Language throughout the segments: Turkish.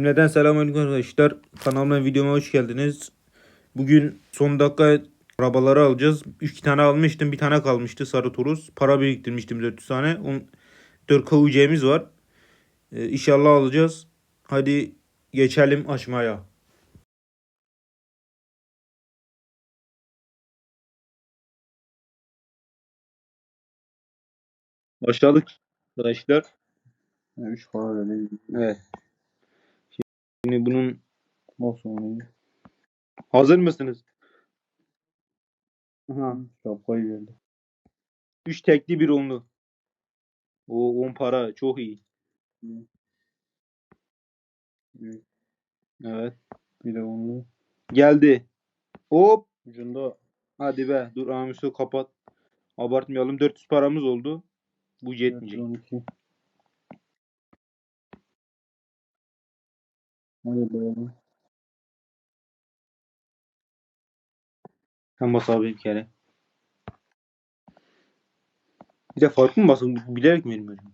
Cümleden selamünaleyküm arkadaşlar. Kanalıma videoma hoş geldiniz. Bugün son dakika arabaları alacağız. 3 tane almıştım. Bir tane kalmıştı sarı Torus. Para biriktirmiştim 400 tane. 4 KUC'miz var. Ee, inşallah alacağız. Hadi geçelim açmaya. Başladık arkadaşlar. 3 para öyle. Evet. Şimdi bunun Nasıl onu? hazır mısınız? Aha. Şapkayı verdi. 3 tekli bir onlu. O 10 para çok iyi. Bir, Evet. bir de onu. Geldi. Hop. Ucunda Hadi be. Dur Amis'i kapat. Abartmayalım. 400 paramız oldu. Bu yetmeyecek. 412. Hadi bakalım. Sen bas abi bir kere. Bir de farklı mı basın? Bilerek mi vermiyorum?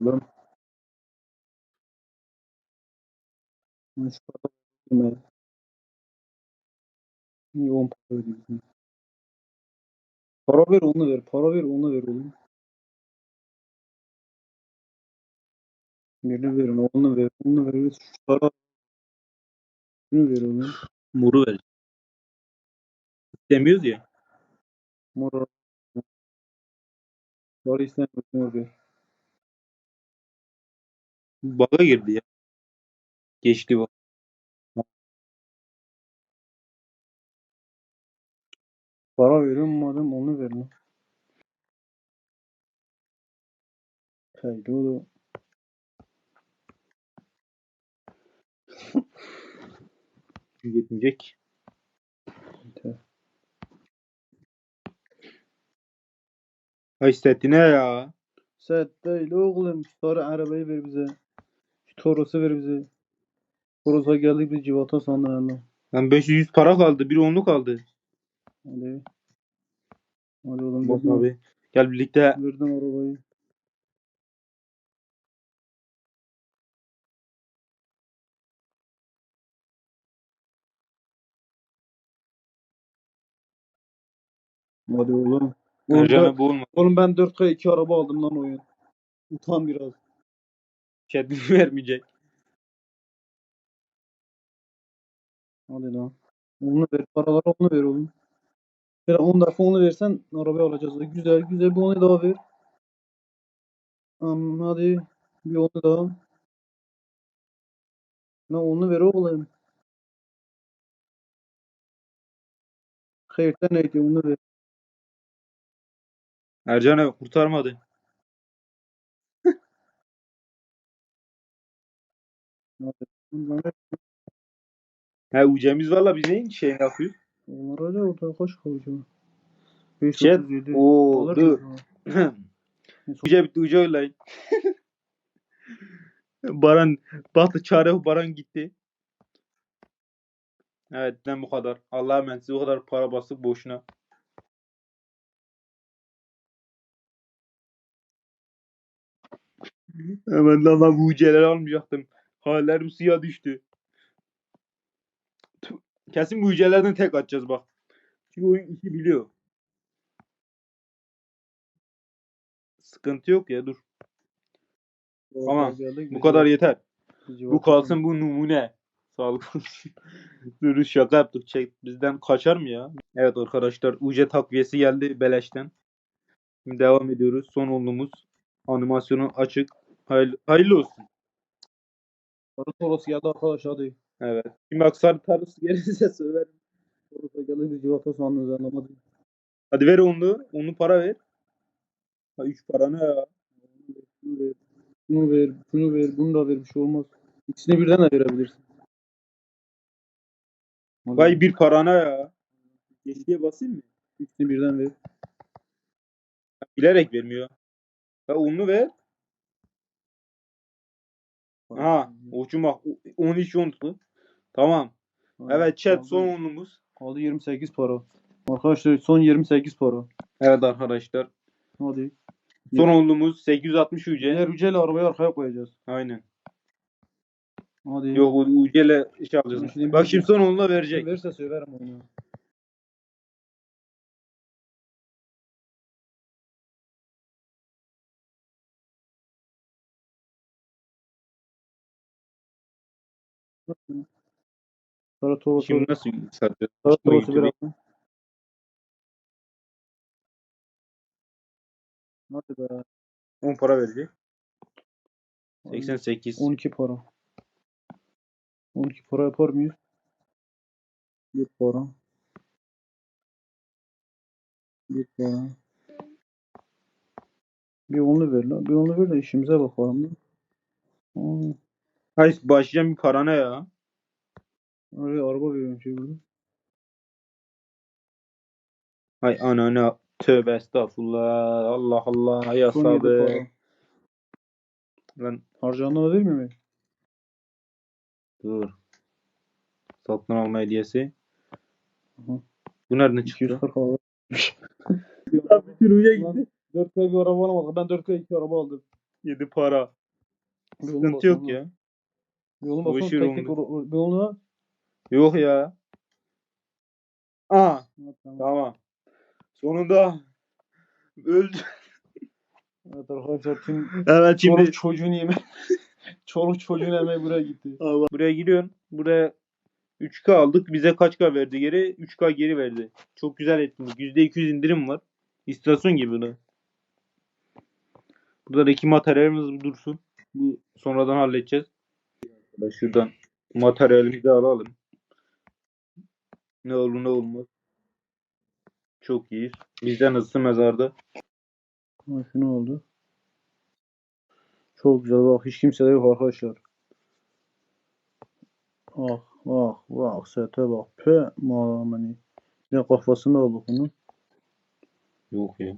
Ben şu ben. İyi 10 para ödedim. Para ver onu ver. Para ver onu ver oğlum. Birini verin onu ver. Onu ver. Şu para. Şunu ver oğlum. Muru ver. İstemiyoruz ya. Mor. Para istemiyorum. Mor ver. Baga girdi ya. Geçti bak. Para veriyorum madem onu ver lan. Da. Yetmeyecek. Ha hissetti ne ya? Set değil oğlum. Şu sarı arabayı ver bize. Şu Toros'u ver bize. Toros'a geldik biz civata sandık yani. Lan 500 para kaldı. Bir onlu kaldı. Hadi. Hadi oğlum. Bas abi. Gel birlikte. verdim arabayı. Hadi oğlum. Oğlum, boğulma. oğlum ben 4K 2 araba aldım lan oyun. Utan biraz. Kendini vermeyecek. Hadi lan. Onu ver. Paraları onu ver oğlum. Bir 10 defa onu versen arabayı alacağız. Güzel güzel bir onu daha ver. Am, hadi. Bir onu daha. Lan onu ver oğlum. Hayırdan neydi onu ver. Ercan'ı kurtarmadı. Hadi. He ucemiz valla biz neyin şey yapıyoruz? Onlar acaba orada kaç kalacak? Chat. 537. Oo Alır dur. mı? Uca bitti uca olayın. Baran baktı çare Baran gitti. Evet ben bu kadar. Allah'a emanet siz o kadar para bastık boşuna. Hemen lan bu uceleri almayacaktım. Hallerim suya düştü. Kesin bu ucelerden tek atacağız bak. Çünkü oyun işi biliyor. Sıkıntı yok ya dur. Tamam, Bu kadar yeter. Bu kalsın bu numune. Sağlık olsun. Dur şaka yaptık. Çek, bizden kaçar mı ya? Evet arkadaşlar UC takviyesi geldi beleşten. Şimdi devam ediyoruz. Son onluğumuz. Animasyonu açık. Hayırlı, hayırlı olsun. Sarı Toros geldi arkadaş hadi. Evet. Şimdi bak sarı tarısı gelirse söylerim. Toros'a geldik biz civata sandınız anlamadım. Hadi ver onu. Onu para ver. Ha 3 para ne ya? Şunu ver. Şunu ver. Şunu ver. Bunu da ver. Bir şey olmaz. İkisini birden de verebilirsin. Vay bir para ne ya? Geçtiye basayım mı? İkisini birden ver. Bilerek vermiyor. Ha onu ver. Ha uçuma 13 onlu. Tamam. Hadi. Evet chat Kaldı- son onlumuz. Kaldı 28 para. Arkadaşlar son 28 para. Evet arkadaşlar. Hadi. Son onluğumuz 860 UC. Diğer ucuyla arabayı arkaya koyacağız. Aynen. Hadi. Yok UC ile iş alacağız. Şimdi- Bak şimdi son onluğa verecek. Verirse söylerim onu. Sarı Toros. Şimdi nasıl YouTube'u? bir atın. Hadi be. 10 para verecek. 88. 12 para. 12 para yapar mıyız? 1 para. 1 para. Bir onlu ver lan. Bir onlu ver de işimize bakalım. Hayır başlayacağım bir para ne ya? Oraya araba veriyorum şey burada. Hay anana tövbe estağfurullah. Allah Allah ya Son yedi sabır. para. Lan Harcanına vermiyor mu? dur. Satın alma hediyesi. Bu nereden çıktı? 240 araba. Bütün uya Lan 4 bir araba alamadık. Ben 4 2 araba aldım. 7 para. Sıkıntı yok ya. Yolun Bu işi Tek tek bir yoluna. Yok ya. Aa Ha, tamam. tamam. Sonunda öldü. Evet arkadaşlar tüm Evet şimdi çoluk çocuğun yemeği. çoluk çocuğun yemeği buraya gitti. buraya giriyorsun. Buraya 3K aldık. Bize kaç K verdi geri? 3K geri verdi. Çok güzel etkinlik. %200 indirim var. İstasyon gibi bu da. Burada da iki materyalimiz dursun. Bu sonradan halledeceğiz. Şuradan materyalimizi alalım. Ne olur ne olmaz. Çok iyi. Bizden hızlı mezarda. Şu ne oldu? Çok güzel bak hiç kimse de yok arkadaşlar. Ah bak bak sete bak. Pe malamani. Ne kafasını aldık onun. Yok ya.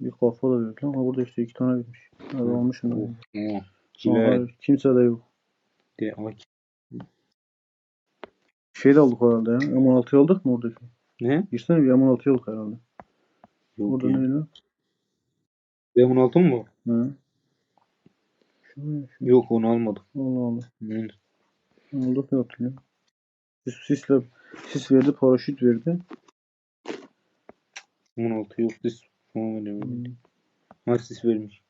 Bir kafa da yok lan. Ha burada işte iki tane bitmiş. Hadi Çile hayır, kimse de yok. de ama Şey de aldık herhalde ya. M16'yı aldık mı oradaki? ne? Girsene bir M16'yı aldık herhalde. Yok Orada ya. ne lan? Ben bunu altın mı? He. Şu ne? Şu. Yok onu almadık. Allah Allah. Hı. Aldık ya. Sis, sisle, sis verdi, paraşüt verdi. 16 yok. Sis. Öyle mi? Hmm. Ha sis vermiş.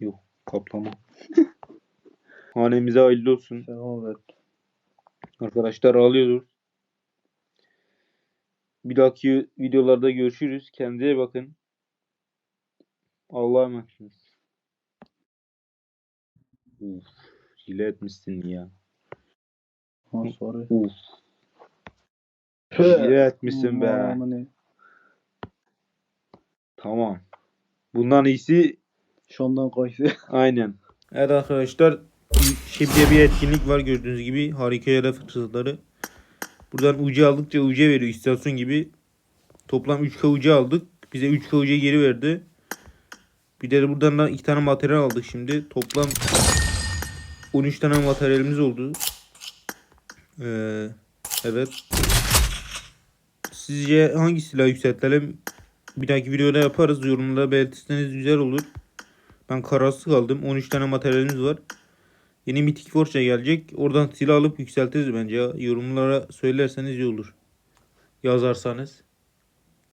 Yok. Kaplama. Hanemize hayırlı olsun. Selam. Arkadaşlar ağlıyoruz. Bir dahaki videolarda görüşürüz. Kendinize bakın. Allah'a emanetsiniz. Uf, hile etmişsin ya. Ha sorry. Uf, hile etmişsin be. Tamam. Bundan iyisi Şondan kaydı. aynen. Evet arkadaşlar. Şimdi bir etkinlik var gördüğünüz gibi. Harika yere fırsatları. Buradan ucu aldıkça ucu veriyor istasyon gibi. Toplam 3K ucu aldık. Bize 3K ucu geri verdi. Bir de buradan da iki tane materyal aldık şimdi. Toplam 13 tane materyalimiz oldu. Ee, evet. Sizce hangi silah yükseltelim? Bir dahaki videoda yaparız. Yorumlarda belirtirseniz güzel olur. Ben kararsız kaldım. 13 tane materyalimiz var. Yeni Mythic Forge gelecek. Oradan silah alıp yükseltiriz bence ya. Yorumlara söylerseniz iyi olur. Yazarsanız.